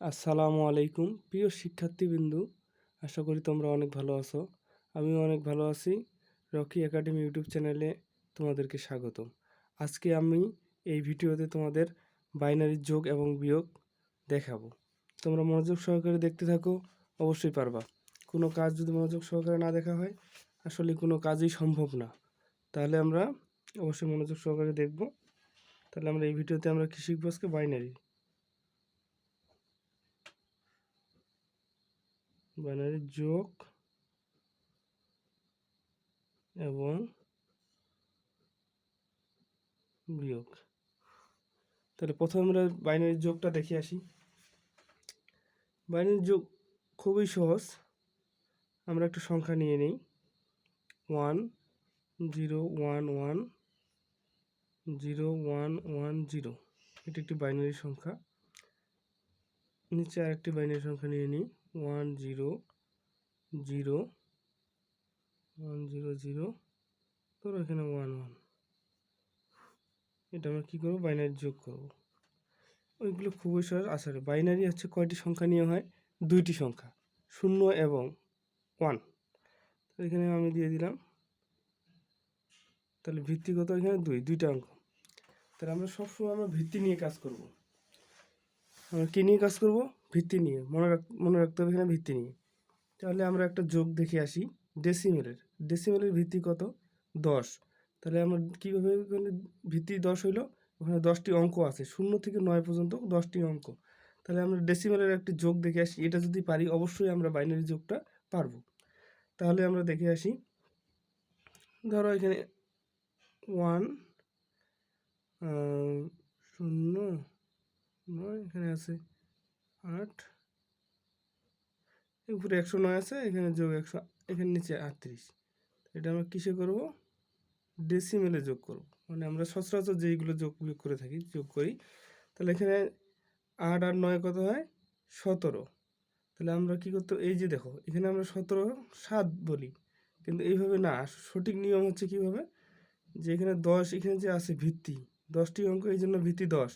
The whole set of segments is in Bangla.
আসসালামু আলাইকুম। প্রিয় শিক্ষার্থীবৃন্দু, আশা করি তোমরা অনেক ভালো আছো। আমিও অনেক ভালো আছি। রকি একাডেমি ইউটিউব চ্যানেলে তোমাদেরকে স্বাগত আজকে আমি এই ভিডিওতে তোমাদের বাইনারি যোগ এবং বিয়োগ দেখাবো। তোমরা মনোযোগ সহকারে দেখতে থাকো, অবশ্যই পারবা। কোনো কাজ যদি মনোযোগ সহকারে না দেখা হয়, আসলে কোনো কাজই সম্ভব না। তাহলে আমরা অবশ্যই মনোযোগ সহকারে দেখব। তাহলে আমরা এই ভিডিওতে আমরা কী শিখব আজকে? বাইনারি। বাইনারি যোগ এবং বিয়োগ। তাহলে প্রথমে আমরা বাইনারি যোগটা দেখে আসি। বাইনারি যোগ খুবই সহজ। আমরা একটা সংখ্যা নিয়ে নিই। One, zero, one one, zero, one one, zero. এটি একটি বাইনারি সংখ্যা। নিচে আরেকটি বাইনারি সংখ্যা নিয়ে নিই। One zero zero one zero zero ধরো এখানে ওয়ান ওয়ান। এটা আমরা কী করব? বাইনারি যোগ করব। ওইগুলো খুবই সহজ আসলে বাইনারি হচ্ছে কয়টি সংখ্যা নিয়ে হয়? দুইটি সংখ্যা, শূন্য এবং ওয়ান। তো এখানে আমি দিয়ে দিলাম। তাহলে ভিত্তিগত এখানে দুই, দুইটা অঙ্ক। তাহলে আমরা সবসময় আমরা ভিত্তি নিয়ে কাজ করব। আমরা কী নিয়ে কাজ করব? ভিত্তি নিয়ে, মনে রাখ, মনে রাখতে হবে এখানে ভিত্তি নিয়ে। তাহলে আমরা একটা যোগ দেখে আসি ডেসিমেলের ডেসিমেলের ভিত্তি কত? দশ। তাহলে আমরা কীভাবে ওখানে ভিত্তি দশ হইল? ওখানে দশটি অঙ্ক আছে, শূন্য থেকে নয় পর্যন্ত দশটি অঙ্ক। তাহলে আমরা ডেসিমেলের একটি যোগ দেখে আসি, এটা যদি পারি অবশ্যই আমরা বাইনারি যোগটা পারব। তাহলে আমরা দেখে আসি, ধরো এখানে ওয়ান শূন্য, নয় এখানে আছে। আট। উপরে একশো নয় আছে, এখানে যোগ একশো, এখানে নিচে আটত্রিশ। এটা আমরা কিসে করব? ডেসিমেলে যোগ করব। মানে আমরা সচরাচর যেইগুলো যোগ করে থাকি, যোগ করি, তাহলে এখানে আট আর নয় কত হয়? সতেরো। তাহলে আমরা কী করতে, এই যে দেখো, এখানে আমরা সতেরো, সাত বলি। কিন্তু এইভাবে না, সঠিক নিয়ম হচ্ছে কীভাবে? যে এখানে দশ, এখানে যে আছে ভিত্তি, দশটি অঙ্ক, এই জন্য ভিত্তি দশ।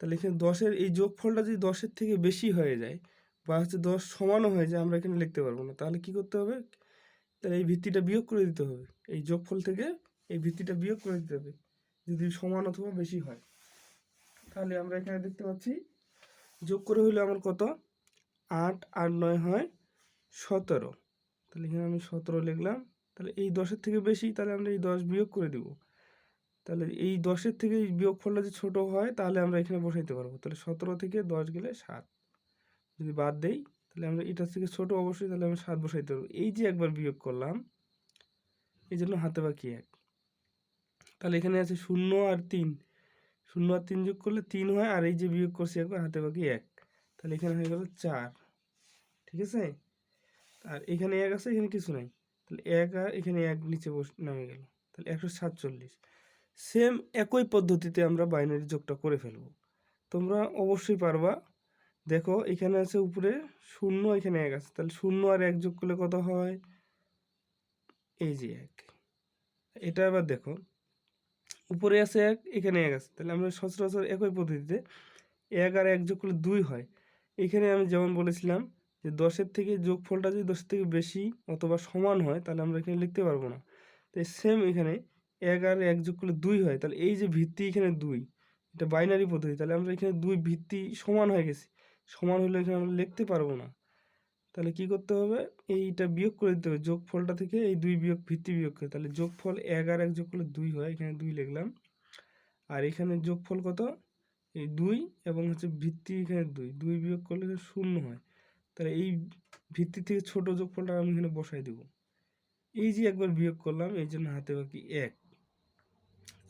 তাহলে এখানে দশের এই যোগফলটা যদি দশের থেকে বেশি হয়ে যায় বা হচ্ছে দশ সমানও হয়ে যায়, আমরা এখানে লিখতে পারব না। তাহলে কি করতে হবে? তাহলে এই ভিত্তিটা বিয়োগ করে দিতে হবে। এই যোগফল থেকে এই ভিত্তিটা বিয়োগ করে দিতে হবে, যদি সমান অথবা বেশি হয়। তাহলে আমরা এখানে দেখতে পাচ্ছি, যোগ করে হইলে আমার কত? আট আট নয় হয় সতেরো। তাহলে এখানে আমি সতেরো লিখলাম। তাহলে এই দশের থেকে বেশি, তাহলে আমরা এই দশ বিয়োগ করে দিব। তাহলে এই দশের থেকে এই বিয়োগফলটা যদি ছোটো হয়, তাহলে আমরা এখানে বসাইতে পারব। তাহলে সতেরো থেকে দশ গেলে সাত। যদি বাদ দেই, তাহলে আমরা এটার থেকে ছোটো অবশ্যই তাহলে আমরা সাত বসাইতে পারব। এই যে একবার বিয়োগ করলাম, এই জন্য হাতে বাকি এক। তাহলে এখানে আছে শূন্য আর তিন। শূন্য আর তিন যোগ করলে তিন হয়, আর এই যে বিয়োগ করছি একবার হাতে বাকি এক। তাহলে এখানে হয়ে গেল চার। ঠিক আছে? আর এখানে এক আছে, এখানে কিছু নাই। তাহলে এক আর এখানে এক নিচে বস নামে গেল। তাহলে একশো সাতচল্লিশ। সেম একই পদ্ধতিতে আমরা বাইনারি যোগটা করে ফেলব। তোমরা অবশ্যই পারবা। দেখো, এখানে আছে উপরে শূন্য, এখানে এক আছে। তাহলে শূন্য আর এক যোগ করলে কত হয়? এই যে এক। এটা আবার দেখো। উপরে আছে এক, এখানে এক আছে। তাহলে আমরা সচরাচর একই পদ্ধতিতে এক আর এক যোগ করলে দুই হয়। এখানে আমি যেমন বলেছিলাম যে দশের থেকে যোগফলটা যদি দশের থেকে বেশি অথবা সমান হয়, তাহলে আমরা এখানে লিখতে পারব না। তাই সেম এখানে এক আর এক যোগ করলে দুই হয়, তাহলে এই যে ভিত্তি এখানে দুই, এটা বাইনারি পদ্ধতি, তাহলে আমরা এখানে দুই ভিত্তি সমান হয়ে গেছি, সমান হলে এখানে আমরা লিখতে পারব না, তাহলে কি করতে হবে, এইটা বিয়োগ করে দিতে হবে, যোগফলটা থেকে এই দুই বিয়োগ ভিত্তি বিয়োগ করে, তাহলে যোগফল এক আর এক যোগ করলে দুই হয়, এখানে দুই লিখলাম, আর এখানে যোগফল কত, এই দুই এবং হচ্ছে ভিত্তি এখানে দুই দুই বিয়োগ করলে শূন্য হয়, তাহলে এই ভিত্তি থেকে ছোট যোগফলটা আমি এখানে বসাই দেব, এই যে একবার বিয়োগ করলাম, এই জন্য হাতে বাকি এক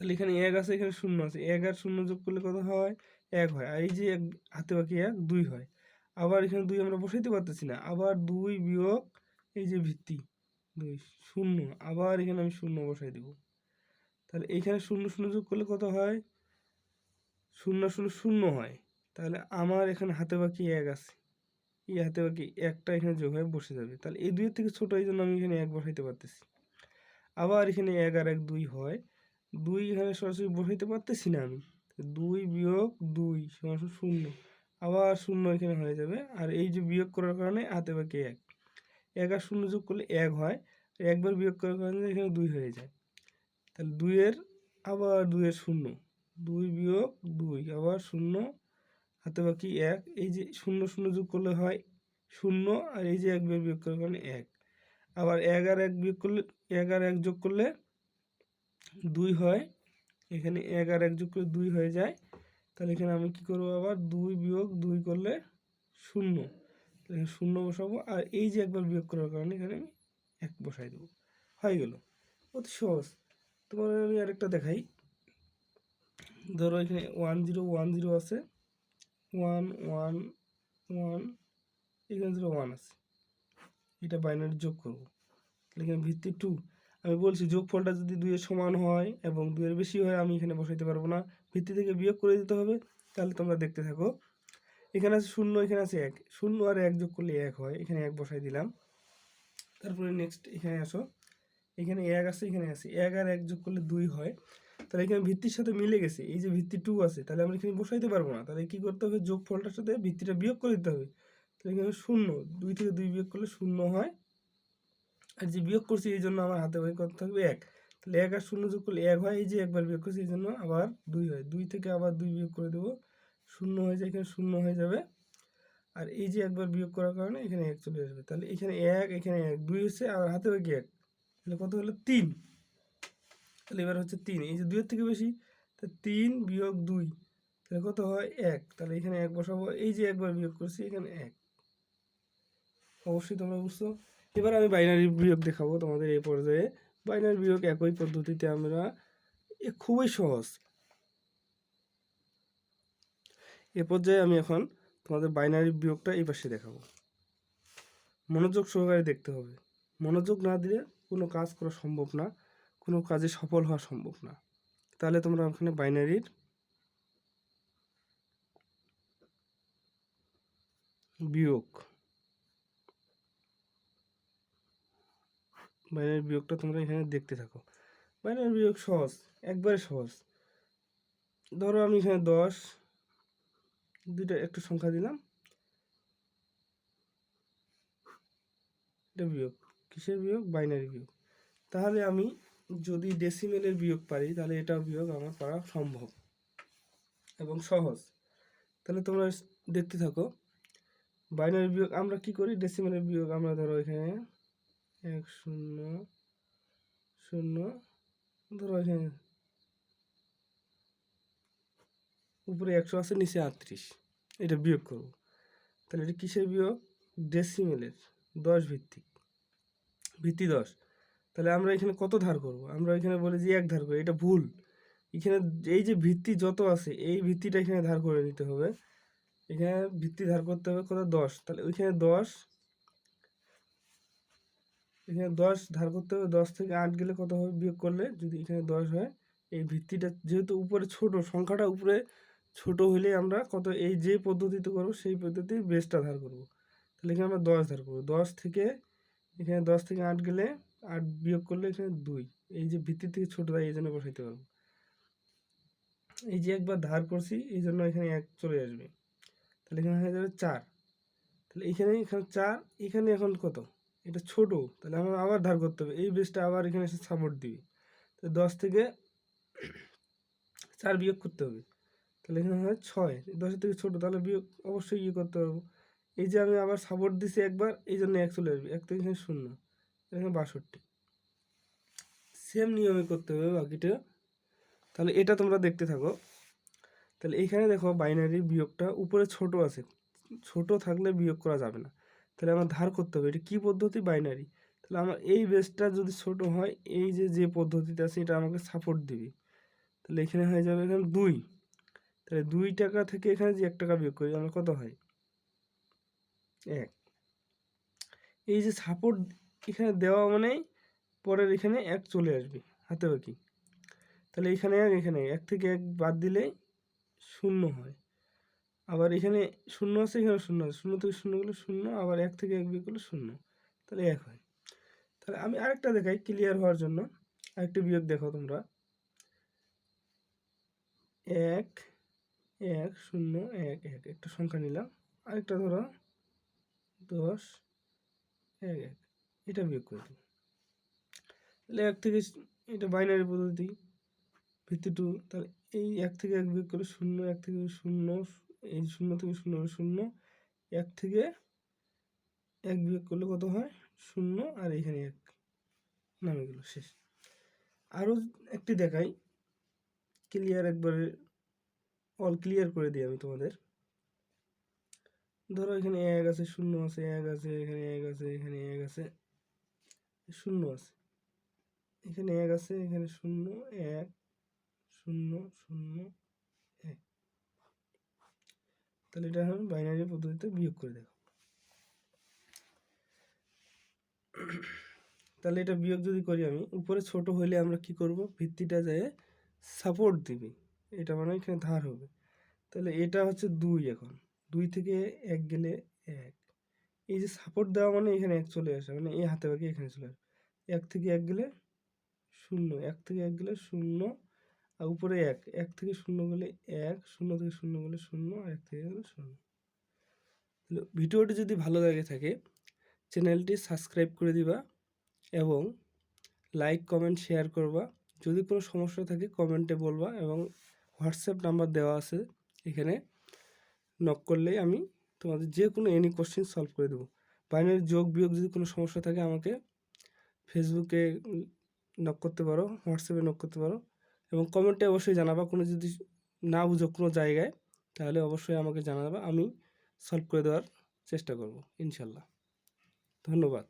তাহলে এখানে এক আছে, এখানে শূন্য আছে। এক আর শূন্য যোগ করলে কত হয়? এক হয়। আর এই যে এক, হাতে বাকি এক, দুই হয়। আবার এখানে দুই আমরা বসাইতে পারতেছি না। আবার দুই বিয়োগ এই যে ভিত্তি, দুই, শূন্য। আবার এখানে আমি শূন্য বসাই দেব। তাহলে এইখানে শূন্য শূন্য যোগ করলে কত হয়? শূন্য শূন্য শূন্য হয়। তাহলে আমার এখানে হাতে বাকি এক আছে। এই হাতে বাকি একটা এখানে যোগ হয়ে বসে যাবে। তাহলে এই দুইয়ের থেকে ছোটো এই জন্য আমি এখানে এক বসাইতে পারতেছি। আবার এখানে এক আর এক, দুই হয়। দুই এখানে সরাসরি বসাইতে পারতেছি না আমি। দুই বিয়োগ দুই সমান শূন্য। আবার শূন্য এখানে হয়ে যাবে। আর এই যে বিয়োগ করার কারণে হাতে বাকি এক? এক আর শূন্য যোগ করলে এক হয়। একবার বিয়োগ করার কারণে এখানে দুই হয়ে যায়। তাহলে দুইয়ের আবার দুইয়ের শূন্য। দুই বিয়োগ দুই, আবার শূন্য, হাতে বাকি এক? এই যে শূন্য শূন্য যোগ করলে হয় শূন্য, আর এই যে একবার বিয়োগ করার কারণে এক। আবার এক আর এক বিয়োগ করলে, এক আর এক যোগ করলে দুই হয়, এখানে এক আর এক যোগ করলে দুই হয়ে যায়, তাহলে এখানে আমি কি করব আবার? দুই বিয়োগ দুই করলে শূন্য। এখানে শূন্য বসাবো, আর এই যে একবার বিয়োগ করার কারণে এখানে আমি এক বসাই দেবো। হয়ে গেল। অতি সহজ। তোমার আমি আরেকটা দেখাই। ধরো এখানে ওয়ান জিরো ওয়ান জিরো আছে। ওয়ান ওয়ান ওয়ান এখানে জিরো ওয়ান আছে। এটা বাইনারি যোগ করব। এখানে ভিত্তি টু আমি বলছি যোগফলটা যদি দুইয়ের সমান হয় এবং দুইয়ের বেশি হয়, আমি এখানে বসাইতে পারব না। ভিত্তি থেকে বিয়োগ করে দিতে হবে, তাহলে তোমরা দেখতে থাকো। এখানে আছে শূন্য, এখানে আছে এক। শূন্য আর এক যোগ করলে এক হয়, এখানে এক বসাই দিলাম। তারপরে নেক্সট এখানে আসো। এখানে এক আছে, এখানে আছে। এক আর এক যোগ করলে দুই হয়। তাহলে এখানে ভিত্তির সাথে মিলে গেছে। এই যে ভিত্তি টু আছে, তাহলে আমরা এখানে বসাইতে পারব না। তাহলে কি করতে হবে? যোগ ফলটার সাথে ভিত্তিটা বিয়োগ করে দিতে হবে। তাহলে এখানে শূন্য, দুই থেকে দুই বিয়োগ করলে শূন্য হয়। আর যে বিয়োগ করছি, এই জন্য আমার হাতে বই করতে হবে এক। তাহলে এক আর শূন্য যোগ করলে এক হয়, এই যে একবার বিয়োগ করছি, এই জন্য আবার দুই হয়। দুই থেকে আবার দুই বিয়োগ করে দেবো। শূন্য হয়ে যায়, এখানে শূন্য হয়ে যাবে। আর এই যে একবার বিয়োগ করার কারণে এখানে এক চলে আসবে। তাহলে এখানে এক এখানে এক। দুই হচ্ছে আর হাতে বাকি এক? তাহলে কত হলো? তিন। তাহলে এবার হচ্ছে তিন। এই যে দুইয়ের থেকে বেশি, তা তিন বিয়োগ দুই, তাহলে কত হয়? এক। তাহলে এখানে এক বসাবো। এই যে একবার বিয়োগ করছি, এখানে এক। অবশ্যই তোমরা বুঝছ। এবার আমি বাইনারি বিয়োগ দেখাবো তোমাদের এই পর্যায়ে। বাইনারি বিয়োগ একই পদ্ধতিতে আমরা খুবই সহজ। এ পর্যায়ে আমি এখন তোমাদের বাইনারি বিয়োগটা এই পাশে দেখাবো। মনোযোগ সহকারে দেখতে হবে। মনোযোগ না দিলে কোনো কাজ করা সম্ভব না, কোনো কাজে সফল হওয়া সম্ভব না। তাহলে তোমরা ওখানে বাইনারির বিয়োগ বাইনারি বিয়োগটা তোমরা এখানে দেখতে থাকো। বাইনারি বিয়োগ সহজ, একবারে সহজ। ধরো আমি এখানে দশ, দুইটা একটু সংখ্যা দিলাম। এটা বিয়োগ, কিসের বিয়োগ? বাইনারি বিয়োগ। তাহলে আমি যদি ডেসিমেলের বিয়োগ পারি, তাহলে এটাও বিয়োগ আমার করা সম্ভব এবং সহজ। তাহলে তোমরা দেখতে থাকো, বাইনারি বিয়োগ আমরা কি করি? ডেসিমেলের বিয়োগ আমরা ধরো এখানে এক শূন্য শূন্য, ধরো এখানে। উপরে একশো আছে, নিচে আটত্রিশ। এটা বিয়োগ করব। তাহলে এটা কিসের বিয়োগ? ডেসিমেলের দশ ভিত্তিক। ভিত্তি দশ। তাহলে আমরা এখানে কত ধার করব? আমরা এখানে বলি যে এক ধার করি, এটা ভুল। এখানে এই যে ভিত্তি যত আছে, এই ভিত্তিটা এখানে ধার করে নিতে হবে। এখানে ভিত্তি ধার করতে হবে কত? দশ। তাহলে ওইখানে দশ এখানে দশ, ধার করতে হবে দশ থেকে আট গেলে কত হবে বিয়োগ করলে? যদি এখানে দশ হয়, এই ভিত্তিটা যেহেতু উপরে ছোট, সংখ্যাটা উপরে ছোট হলে আমরা কত, এই যে পদ্ধতিতে করব, সেই পদ্ধতির বেসটা ধার করব। তাহলে এখানে আমরা দশ ধার করব। দশ থেকে, এখানে দশ থেকে আট গেলে আট বিয়োগ করলে এখানে দুই। এই যে ভিত্তি থেকে ছোট দেয় এই জন্য বসাইতে পারব। এই যে একবার ধার করছি, এই জন্য এখানে এক চলে আসবে। তাহলে এখানে হয়ে যাবে চার। তাহলে এখানে এখানে চার, এখানে এখন কত? এটা ছোট, তাহলে আমার আবার ধার করতে হবে। এই বেসটা আবার এখানে এসে সাপোর্ট দিবে। তো দশ থেকে চার বিয়োগ করতে হবে। তাহলে এখানে হয় ছয়। দশের থেকে ছোটো, তাহলে বিয়োগ অবশ্যই ইয়ে করতে পারব। এই যে আমি আবার সাপোর্ট দিছি একবার, এই জন্য এক চলে আসবে। এক থেকে শূন্য। এখানে বাষট্টি। সেম নিয়মে করতে হবে বাকিটা। তাহলে এটা তোমরা দেখতে থাকো। তাহলে এখানে দেখো বাইনারি বিয়োগটা, উপরে ছোট আছে। ছোট থাকলে বিয়োগ করা যাবে না। তাহলে আমার ধার করতে হবে। এটা কী পদ্ধতি? বাইনারি তাহলে আমার এই বেসটা যদি ছোট হয়, এই যে যে পদ্ধতিটা আছে, এটা আমাকে সাপোর্ট দিবে। তাহলে এখানে হয়ে যাবে এখানে দুই। তাহলে দুই টাকা থেকে এখানে যে এক টাকা বিয়োগ করি আমার কত হয়? এক। এই যে সাপোর্ট এখানে দেওয়া মানে পরের এখানে এক চলে আসবে, হাতে বাকি। তাহলে এখানে এক এখানে এক থেকে এক বাদ দিলে শূন্য হয়। আবার এখানে শূন্য আছে, এখানে শূন্য আছে। শূন্য থেকে শূন্য গেলে শূন্য, আবার এক থেকে এক বিয়োগ করলে শূন্য। তাহলে এক হয়। তাহলে আমি আরেকটা দেখাই ক্লিয়ার হওয়ার জন্য। আরেকটা বিয়োগ দেখো তোমরা। এক এক, শূন্য, এক এক। একটা সংখ্যা নিলাম। আরেকটা ধরো। দশ, এক এক। এটা বিয়োগ করে দিই। তাহলে এক থেকে এটা বাইনারি পদ্ধতি। ভিত্তি টু তাহলে এই এক থেকে এক বিয়োগ করে শূন্য, এক থেকে শূন্য এই শূন্য থেকে শূন্য শূন্য, এক থেকে এক বিয়োগ করলে কত হয়? শূন্য আর এখানে এক নামে গেল, শেষ। আরও একটি দেখাই। ক্লিয়ার একবারে, অল ক্লিয়ার করে দিই আমি তোমাদের। ধরো এখানে এক আছে, শূন্য আছে, এক আছে, এখানে এক আছে, এখানে এক আছে, শূন্য আছে। এখানে এক আছে, এখানে শূন্য, এক, শূন্য শূন্য তাহলে এটা আমি বাইনারি পদ্ধতিতে বিয়োগ করে দেখো। তাহলে এটা বিয়োগ যদি করি আমি, উপরে ছোট হইলে আমরা কি করব? ভিত্তিটা যায় সাপোর্ট দিবি। এটা মানে এখানে ধার হবে। তাহলে এটা হচ্ছে দুই এখন। দুই থেকে এক গেলে এক। এই যে সাপোর্ট দেওয়া মানে এখানে এক চলে আসে মানে এই হাতে বাকি এখানে চলে আসে। এক থেকে এক গেলে শূন্য, এক থেকে এক গেলে শূন্য আর উপরে এক এক থেকে শূন্য গেলে এক, শূন্য থেকে শূন্য গেলে শূন্য এক থেকে গেলে শূন্য। ভিডিওটি যদি ভালো লাগে থাকে, চ্যানেলটি সাবস্ক্রাইব করে দিবা এবং লাইক, কমেন্ট, শেয়ার করবা। যদি কোনো সমস্যা থাকে, কমেন্টে বলবা এবং হোয়াটসঅ্যাপ নাম্বার দেওয়া আছে এখানে। নক করলেই আমি তোমাদের যে কোনো এনি কোশ্চেন সলভ করে দেবো। বাইনারি যোগ, বিয়োগ যদি কোনো সমস্যা থাকে আমাকে ফেসবুকে নক করতে পারো, হোয়াটসঅ্যাপে নক করতে পারো। এবং কমেন্টে অবশ্যই জানাবা, কোনো যদি না বুঝো কোনো জায়গায়, তাহলে অবশ্যই আমাকে জানাবা, আমি সলভ করে দেওয়ার চেষ্টা করব, ইনশাল্লাহ। ধন্যবাদ।